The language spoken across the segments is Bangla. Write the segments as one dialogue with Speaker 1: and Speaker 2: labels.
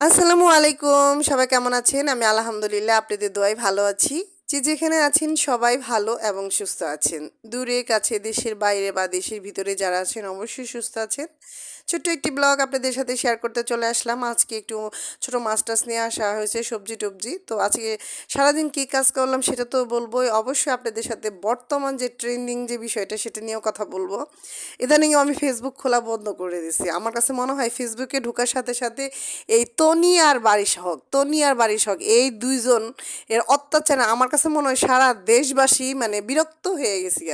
Speaker 1: আসসালামু আলাইকুম সবাই কেমন আছেন? আমি আলহামদুলিল্লাহ আপনাদের দোয়াই ভালো আছি। যে যেখানে আছেন সবাই ভালো এবং সুস্থ আছেন। দূরে, কাছে, দেশের বাইরে বা দেশের ভিতরে যারা আছেন অবশ্যই সুস্থ আছেন। ছোট্ট একটি ব্লগ আপনাদের সাথে শেয়ার করতে চলে আসলাম। আজকে একটু ছোট টাছ নিয়ে আসা হয়েছে সবজি টবজি। তো আজকে সারাদিন কী কাজ করলাম সেটা তো বলবোই। অবশ্যই আপনাদের সাথে বর্তমান যে ট্রেন্ডিং যে বিষয়টা সেটা নিয়েও কথা বলব। ইদানিং আমি ফেসবুক খোলা বন্ধ করে দিয়েছি। আমার কাছে মনে হয় ফেসবুকে ঢোকার সাথে সাথে এই তনি আর বারিশ হক, তনি আর বারিশ হক এই দুইজন এর অত্যাচারে আমার কাছে মনে হয় সারা দেশবাসী মানে বিরক্ত হয়ে গেছি।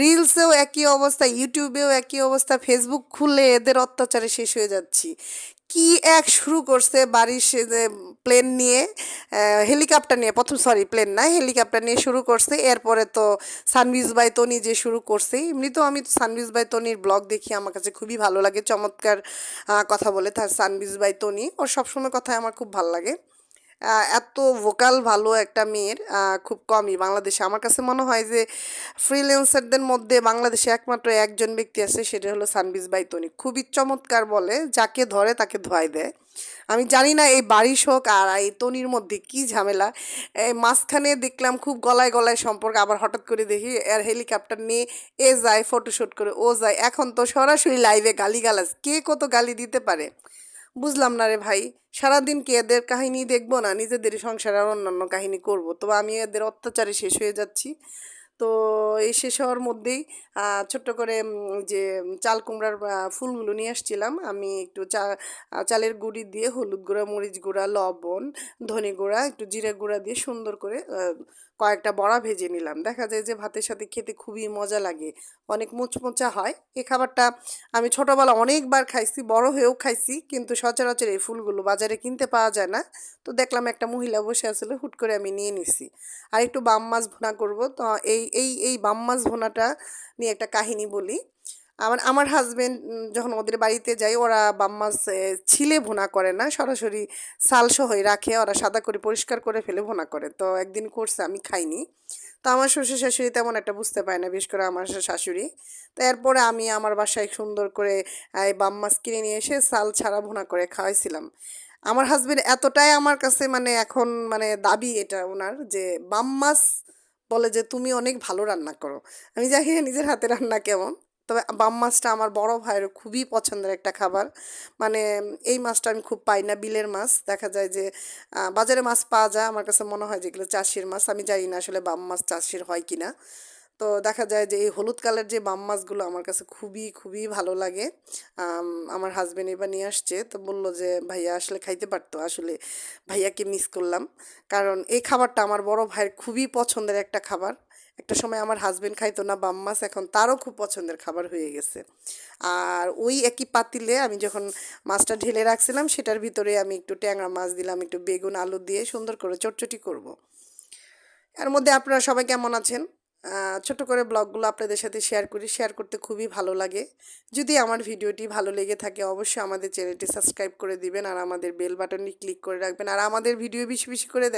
Speaker 1: রিলসেও একই অবস্থা, ইউটিউবেও একই অবস্থা ফেসবুক খুলে এদের অত্যাচারে শেষ হয়ে যাচ্ছি। কি এক শুরু করছে বাড়ির প্লেন নিয়ে হেলিকপ্টার নিয়ে, প্রথম সরি প্লেন না হেলিকপ্টার নিয়ে শুরু করছে। এরপরে তো সানভিজ বাই তনি যে শুরু করছে, এমনি তো আমি সানভিজ বাই তনির ব্লগ দেখি, আমার কাছে খুবই ভালো লাগে। চমৎকার কথা বলে তার সানভিজ বাই তনি ওর সবসময় কথাই আমার খুব ভালো লাগে। এত ভোকাল ভালো একটা মেয়ের খুব কমই বাংলাদেশে। আমার কাছে মনে হয় যে ফ্রিল্যান্সারদের মধ্যে বাংলাদেশে একমাত্র একজন ব্যক্তি আছে, সেটা হলো সানবিজ বাইতনি। খুবই চমৎকার বলে, যাকে ধরে তাকে ধোয়াই দেয়। আমি জানি না এই বারিশ হোক আর এই তনির মধ্যে কি ঝামেলা। এই মাঝখানে দেখলাম খুব গলায় গলায় সম্পর্ক, আবার হঠাৎ করে দেখি এর হেলিকপ্টার নিয়ে এ যায় ফটোশ্যুট করে, ও যায়। এখন তো সরাসরি লাইভে গালিগালাজ, কে কত গালি দিতে পারে? বুঝলাম না রে ভাই। সারাদিন কি এদের কাহিনী দেখব না? নিজেদের সংসার আর অন্যান্য কাহিনী করব। তো আমি এদের অত্যাচারে শেষ হয়ে যাচ্ছি। তো এই শেষ হওয়ার মধ্যেই ছোট্ট করে যে চাল কুমড়ার ফুলগুলো নিয়ে আসছিলাম, আমি একটু চা চালের গুঁড়ি দিয়ে হলুদ গুঁড়া, মরিচ গুঁড়া, লবণ, ধনে গুঁড়া, একটু জিরে গুঁড়া দিয়ে সুন্দর করে কয়েকটা বড়া ভেজে নিলাম। দেখা যায় যে ভাতের সাথে খেতে খুবই মজা লাগে। অনেক মোচমোচা হয়। এ খাবারটা আমি ছোটোবেলা অনেকবার খাইছি, বড় হয়েও খাইছি, কিন্তু সচরাচর এই ফুলগুলো বাজারে কিনতে পাওয়া যায় না। তো দেখলাম একটা মহিলা বসে আসলে হুট করে আমি নিয়ে নিছি। আর একটু বাম মাছ ভোনা করব। তো এই এই এই বাম মাছ ভোনাটা নিয়ে একটা কাহিনী বলি। আমার আমার হাজব্যান্ড যখন ওদের বাড়িতে যাই, ওরা বাম মাছ ছিলে ভোনা করে না, সরাসরি সাল সহই রাখে, ওরা সাদা করে পরিষ্কার করে ফেলে ভুনা করে। তো একদিন করছে, আমি খাইনি। তো আমার শ্বশুর শাশুড়ি তেমন একটা বুঝতে পারে না, বিশেষ করে আমার শাশুড়ি। তো এরপরে আমি আমার বাসায় সুন্দর করে, এই বাম মাছ কিনে নিয়ে এসে সাল ছাড়া ভোনা করে খাওয়াইছিলাম। আমার হাজব্যান্ড এতটাই আমার কাছে মানে এখন মানে দাবি এটা ওনার যে বাম মাছ বলে যে, তুমি অনেক ভালো রান্না করো। আমি জানি নিজের হাতে রান্না কেমন। তবে বাম মাছটা আমার বড় ভাইয়ের খুবই পছন্দের একটা খাবার। মানে এই মাছটা আমি খুব পাই না, বিলের মাছ। দেখা যায় যে বাজারে মাছ পাওয়া যায়। আমার কাছে মনে হয় যেগুলো চাষির মাছ। আমি জানি না আসলে বাম মাছ চাষির হয় কিনা। তো দেখা যায় যে এই হলুদ কালার যে বাম মাছগুলো আমার কাছে খুবই খুবই ভালো লাগে। আমার হাজবেন্ড এবার নিয়ে আসছে, তো বলল যে, ভাইয়া আসলে খাইতে পারতো, আসলে ভাইয়াকে মিস করলাম। কারণ এই খাবারটা আমার বড় ভাইয়ের খুবই পছন্দের একটা খাবার। একটা সময় আমার হাজব্যান্ড খাইতো না বাম মাছ, এখন তারও খুব পছন্দের খাবার হয়ে গেছে। আর ওই একই পাতিলে আমি যখন মাছটা ঢেলে রাখছিলাম, সেটার ভিতরে আমি একটু ট্যাংরা মাছ দিলাম, একটু বেগুন, আলু দিয়ে সুন্দর করে চটচটি করব। এর মধ্যে আপনারা সবাই কেমন আছেন? ছোট করে ব্লগগুলো আপনাদের সাথে শেয়ার করি। শেয়ার করতে খুবই ভালো লাগে। যদি আমার ভিডিওটি ভালো লেগে থাকে, অবশ্যই আমাদের চ্যানেলটি সাবস্ক্রাইব করে দিবেন আর আমাদের বেল বাটনটি ক্লিক করে রাখবেন। আর আমাদের ভিডিও বেশি বেশি করে